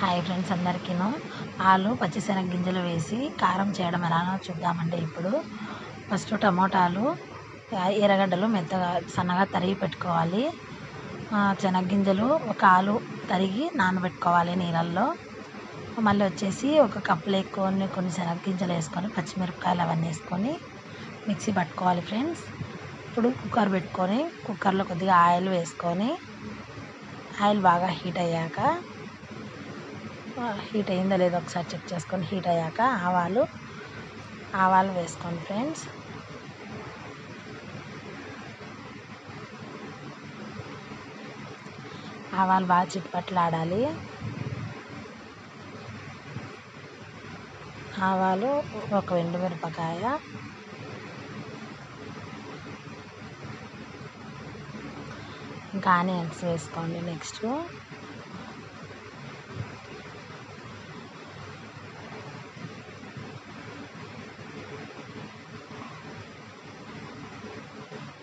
Hi friends అందరికీను. ఆలు పచ్చిశనగ గింజలు వేసి కారం చేయడం ఎలానో చూద్దామండి ఇప్పుడు. ఫస్ట్ టమోటాలు ఎర్రగడ్డలు మెత్తగా సన్నగా తరిగి పెట్టుకోవాలి. శనగగింజలు ఒక ఆలు తరిగి నానబెట్టుకోవాలి నీళ్ళల్లో. మళ్ళీ వచ్చేసి ఒక కప్పులు కొన్ని కొన్ని శనగగింజలు వేసుకొని పచ్చిమిరపకాయలు అవన్నీ వేసుకొని మిక్సీ పట్టుకోవాలి ఫ్రెండ్స్. ఇప్పుడు కుక్కర్ పెట్టుకొని కుక్కర్లో కొద్దిగా ఆయిల్ వేసుకొని ఆయిల్ బాగా హీట్ అయ్యాక హీట్ అయిందో లేదో ఒకసారి చెక్ చేసుకొని హీట్ అయ్యాక ఆవాలు ఆవాలు వేసుకోండి ఫ్రెండ్స్ ఆవాలు బాగా చిట్పట్లాడాలి. ఆవాలు ఒక ఎండు మిరపకాయ. ఇంకా ఆనియన్స్ వేసుకోండి నెక్స్ట్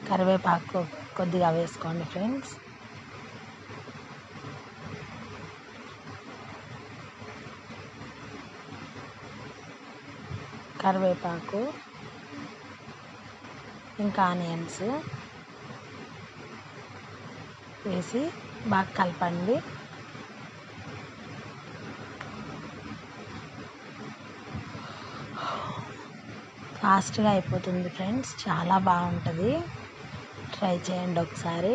కరివేపాకు కొద్దిగా వేసుకోండి ఫ్రెండ్స్. కరివేపాకు ఇంకా ఆనియన్స్ వేసి బాగా కలపండి. ఫాస్ట్గా అయిపోతుంది ఫ్రెండ్స్ చాలా బాగుంటుంది. ట్రై చేయండి ఒకసారి.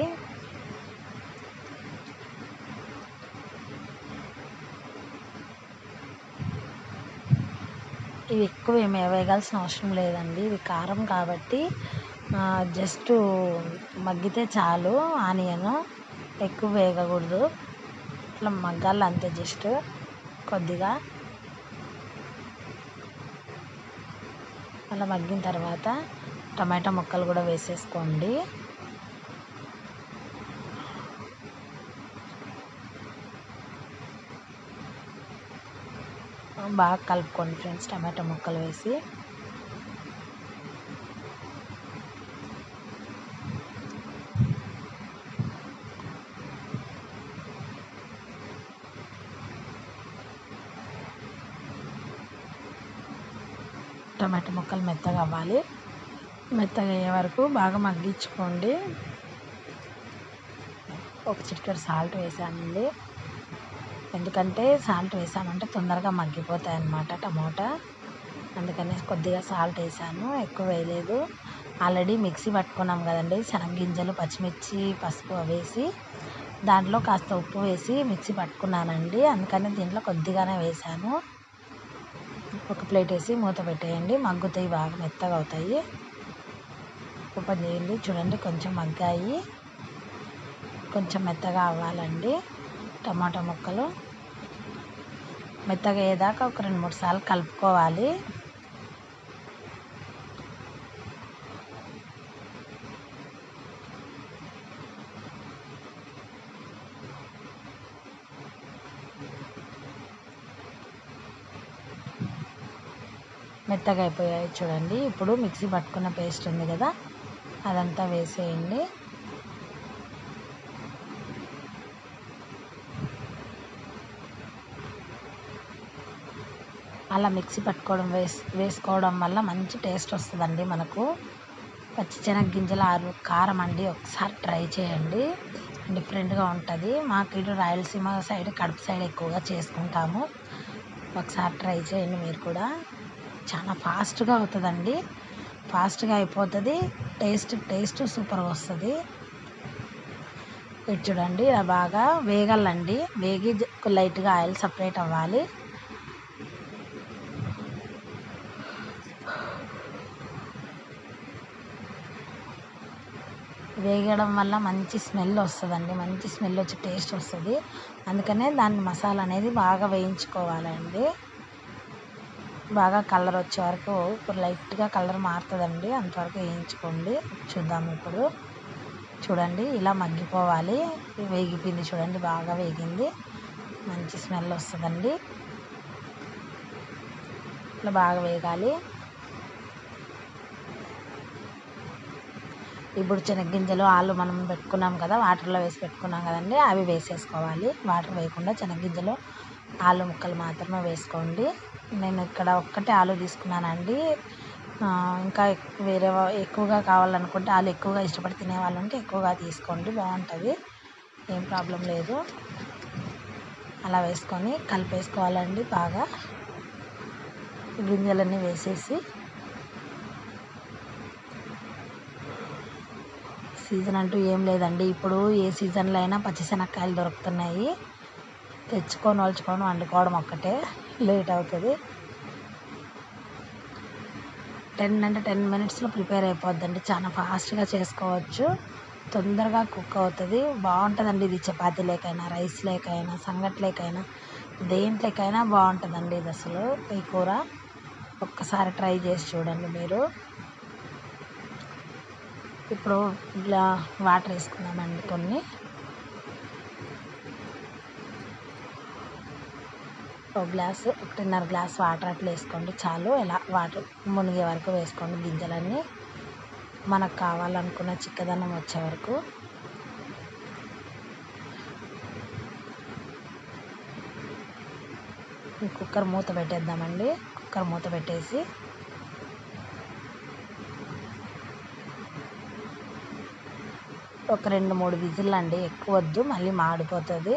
ఇవి ఎక్కువ ఏమి వేగాల్సిన అవసరం లేదండి. ఇవి కారం కాబట్టి జస్ట్ మగ్గితే చాలు ఆనియన్ ఎక్కువ వేగకూడదు ఇట్లా మగ్గాలి అంతే జస్ట్ కొద్దిగా. అలా మగ్గిన తర్వాత టమాటా ముక్కలు కూడా వేసేసుకోండి. బాగా కలుపుకోండి ఫ్రెండ్స్. టమాటా ముక్కలు వేసి. టమాటా ముక్కలు మెత్తగా అవ్వాలి. మెత్తగా అయ్యే వరకు బాగా మగ్గించుకోండి. ఒక చిటికెడు సాల్ట్ వేసానండి. ఎందుకంటే సాల్ట్ వేసామంటే తొందరగా మగ్గిపోతాయి అన్నమాట టమోటా. అందుకని కొద్దిగా సాల్ట్ వేసాను ఎక్కువ వేయలేదు. ఆల్రెడీ మిక్సీ పట్టుకున్నాం కదండి శనగగింజలు పచ్చిమిర్చి పసుపు వేసి దాంట్లో కాస్త ఉప్పు వేసి మిక్సీ పట్టుకున్నానండి. అందుకని దీంట్లో కొద్దిగానే వేసాను. ఒక ప్లేట్ వేసి మూత పెట్టేయండి మగ్గుతాయి బాగా మెత్తగా అవుతాయి. ఓపెన్ చేయండి చూడండి కొంచెం మగ్గాయి. కొంచెం మెత్తగా అవ్వాలండి. టమాటా ముక్కలు మెత్తగా అయ్యేదాకా ఒక రెండు మూడు సార్లు కలుపుకోవాలి. మెత్తగా అయిపోయాయి చూడండి. ఇప్పుడు మిక్సీ పట్టుకున్న పేస్ట్ ఉంది కదా అదంతా వేసేయండి. అలా మిక్సీ పట్టుకోవడం వేసి వేసుకోవడం వల్ల మంచి టేస్ట్ వస్తుందండి మనకు. పచ్చి శనగ ఆరు కారం అండి ఒకసారి ట్రై చేయండి. డిఫరెంట్గా ఉంటుంది. మాకు ఇటు రాయలసీమ సైడ్ కడప సైడ్ ఎక్కువగా చేసుకుంటాము. ఒకసారి ట్రై చేయండి మీరు కూడా. చాలా ఫాస్ట్గా అవుతుందండి. ఫాస్ట్గా అయిపోతుంది. టేస్ట్ టేస్ట్ సూపర్గా వస్తుంది. ఇది చూడండి ఇలా బాగా వేగాలండి. వేగి లైట్గా ఆయిల్ సపరేట్ అవ్వాలి. వేగడం వల్ల మంచి స్మెల్ వస్తుందండి. మంచి స్మెల్ వచ్చి టేస్ట్ వస్తుంది. అందుకనే దాన్ని మసాలా అనేది బాగా వేయించుకోవాలండి. బాగా కలర్ వచ్చే వరకు ఇప్పుడు లైట్గా కలర్ మారుతుందండి. అంతవరకు వేయించుకోండి. చూద్దాం ఇప్పుడు. చూడండి ఇలా మగ్గిపోవాలి. వేగిపోయింది చూడండి బాగా వేగింది. మంచి స్మెల్ వస్తుందండి. ఇట్లా బాగా వేగాలి. ఇప్పుడు శనగ్గింజలు ఆలు మనం పెట్టుకున్నాం కదా వాటర్లో వేసి పెట్టుకున్నాం కదండి అవి వేసేసుకోవాలి. వాటర్ వేయకుండా శనగ్గింజలు ఆలు ముక్కలు మాత్రమే వేసుకోండి. నేను ఇక్కడ ఒక్కటే ఆలు తీసుకున్నానండి. ఇంకా వేరే ఎక్కువగా కావాలనుకుంటే ఆలు ఎక్కువగా ఇష్టపడి తినే ఉంటే ఎక్కువగా తీసుకోండి బాగుంటుంది. ఏం ప్రాబ్లం లేదు. అలా వేసుకొని కలిపేసుకోవాలండి బాగా. గింజలన్నీ వేసేసి సీజన్ అంటూ ఏం లేదండి. ఇప్పుడు ఏ సీజన్లో అయినా పచ్చిశనక్కాయలు దొరుకుతున్నాయి. తెచ్చుకొని వల్చుకొని వండుకోవడం ఒక్కటే. లేట్ అవుతుంది. టెన్ అంటే టెన్ మినిట్స్లో ప్రిపేర్ అయిపోద్దండి. చాలా ఫాస్ట్గా చేసుకోవచ్చు. తొందరగా కుక్ అవుతుంది. బాగుంటుందండి ఇది చపాతీ లేకైనా రైస్ లేకైనా సంగటి లేకైనా దేంట్లోకైనా బాగుంటుందండి ఇది అసలు. ఈ కూర ఒక్కసారి ట్రై చేసి చూడండి మీరు. ఇప్పుడు ఇలా వాటర్ వేసుకుందామండి కొన్ని. ఒక గ్లాసు ఒకటిన్నర గ్లాస్ వాటర్ అట్లా వేసుకోండి చాలు. ఇలా వాటర్ మునిగే వరకు వేసుకోండి గింజలన్నీ. మనకు కావాలనుకున్న చిక్కదనం వచ్చే వరకు. కుక్కర్ మూత పెట్టేద్దామండి. కుక్కర్ మూత పెట్టేసి ఒక రెండు మూడు విజిల్ అండి ఎక్కువ వద్దు మళ్ళీ మాడిపోతుంది.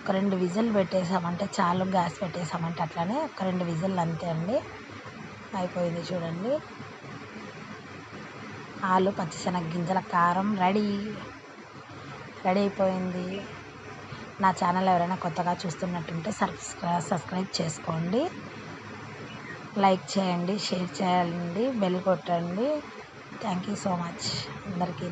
ఒక రెండు విజిల్ పెట్టేసామంటే చాలు గ్యాస్ పెట్టేసామంటే అట్లానే ఒక రెండు విజిల్ అంతే అండి. అయిపోయింది చూడండి. ఆలు పచ్చిశనగ గింజల కారం రెడీ. రెడీ అయిపోయింది. నా ఛానల్ ఎవరైనా కొత్తగా చూస్తున్నట్టుంటే సబ్స్క్రై సబ్స్క్రైబ్ చేసుకోండి. లైక్ చేయండి షేర్ చేయండి బెల్ కొట్టండి. థ్యాంక్ యూ సో మచ్ అందరికీ